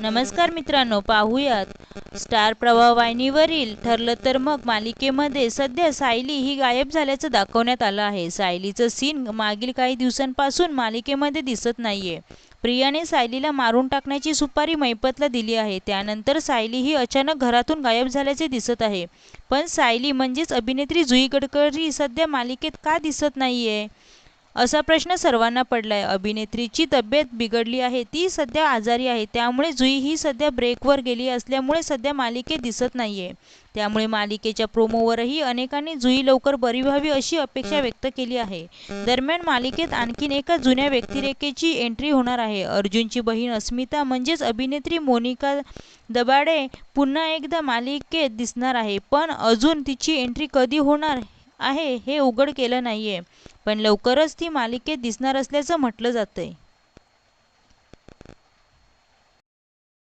नमस्कार मित्रांनो पाहूयात. स्टार प्रवाह वाहिनीवरील ठरलं तर मग मालिकेमध्ये सध्या सायली ही गायब झाल्याचं दाखवण्यात आलं आहे. सायलीचं सीन मागील काही दिवसांपासून मालिकेमध्ये दिसत नाहीये. प्रियाने सायलीला मारून टाकण्याची सुपारी मैपतला दिली आहे. त्यानंतर सायली ही अचानक घरातून गायब झाल्याचे दिसत आहे. पण सायली म्हणजेच अभिनेत्री जुई गडकरी सध्या मालिकेत का दिसत नाहीये? असा प्रश्न सर्वांना पडलाय. अभिनेत्रीची तब्येत बिघडली आहे. ती सध्या आजारी आहे. त्यामुळे जुई ही सध्या ब्रेकवर गेली असल्यामुळे सध्या मालिकेत दिसत नाहीये. त्यामुळे मालिकेच्या प्रोमोवरही अनेकांनी जुई लवकर बरी व्हावी अशी अपेक्षा व्यक्त केली आहे. दरम्यान मालिकेत आणखीन एका जुन्या व्यक्तिरेखेची एंट्री होणार आहे. अर्जुनची बहीण अस्मिता म्हणजेच अभिनेत्री मोनिका दबाडे पुन्हा एकदा मालिकेत दिसणार आहे. पण अजून तिची एंट्री कधी होणार आहे हे उघड केलं नाहीये. पण लवकरच ती मालिकेत दिसणार असल्याचं म्हटलं जातंय.